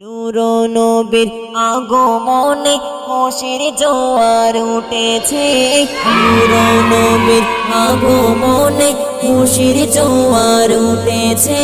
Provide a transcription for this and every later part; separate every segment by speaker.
Speaker 1: নূর নবীর আগমনে খুশির জোয়ার উঠেছে। নূর নবীর আগমনে খুশির জোয়ার উঠেছে।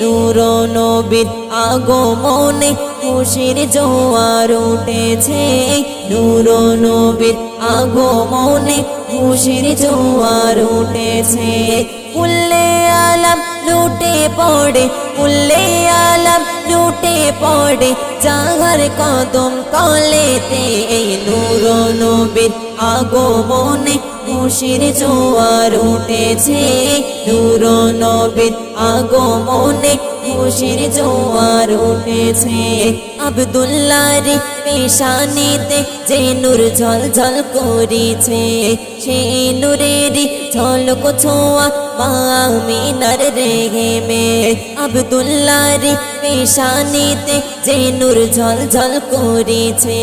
Speaker 1: নূর নবীর আগমনে খুশির জোয়ার উঠেছে। নূর নবীর আগমনে খুশির জোয়ার উঠেছে। উল্লে আলাম লুটে পড়ে উল্লে আলাম লুটে পড়ে জাগার কদম তলেতে নূর নবীর আগমনে খুশির জোয়ার উঠেছে। নূর নবীর আগমনে খুশির জোয়ার উঠেছে। আবদুল্লার পেশানিতে যে নূর ঝল ঝল করেছে, সেই নূরের ঝলক ছোঁয়া মামিনার রেগে মে আবদুল্লার পেশানিতে যে নূর ঝল ঝল করেছে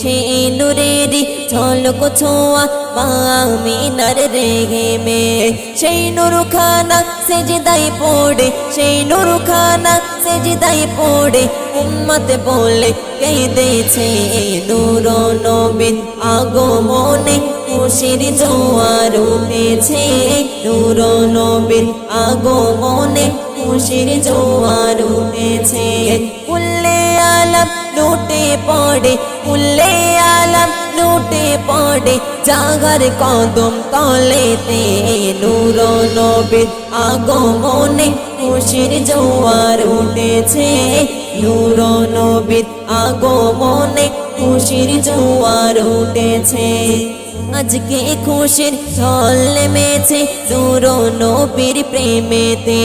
Speaker 1: সেই নূরের ঝলক ছোঁয়া মামিনার রেগে মে সেই নূর খানা সেজদাই পড়ে সেই নূর খানা সেজদাই পড়ে উম্মত বলে কেঁদেছে নূর নবীন আগমনে খুশির জোয়ার উঠেছে নূর নবীন আগমনে খুশির জোয়ার উঠেছে। উল্লে আলম লুটে পড়ে উল্লে আলম লুটে পড়ে, জাগার কদম তলেতে নূর নবীর আগমনে খুশির জোয়ার উঠেছে নূর নবীর আগমনে খুশির জোয়ার উঠেছে। আজকে খুশির ঢল নেমেছে। নূর নবীর প্রেমেতে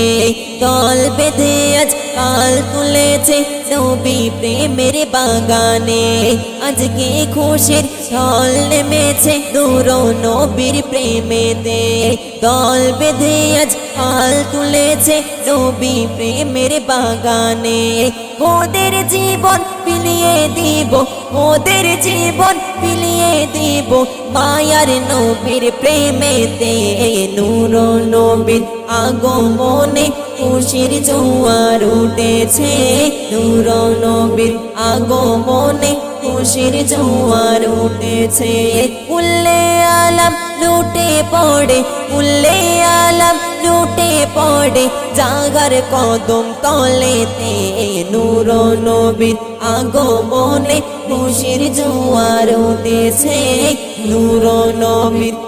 Speaker 1: দল বেঁধে আজ কাল তুলেছে নবী প্রেমের বাগানে আজকে খুশির ঢল নেমেছে নূর নবীর প্রেমেতে দল বেঁধে আজ কাল তুলেছে নবী প্রেমের বাগানে ওদের জীবন বিলিয়ে দিব ওদের জীবন বিলিয়ে দিব মায়ার নবীর প্রেমেতে নূর নবীর আগমনে খুশির জোয়ার উঠেছে। নূর নবীর আগমনে খুশির জোয়ার উঠেছে। উল্লে আলাম লুটে পড়ে, উল্লে আলাম লুটে পড়ে। জাগার কদম তলেতে নূর নবীর আগমনে খুশির জোয়ার উঠেছে। নূর নবীর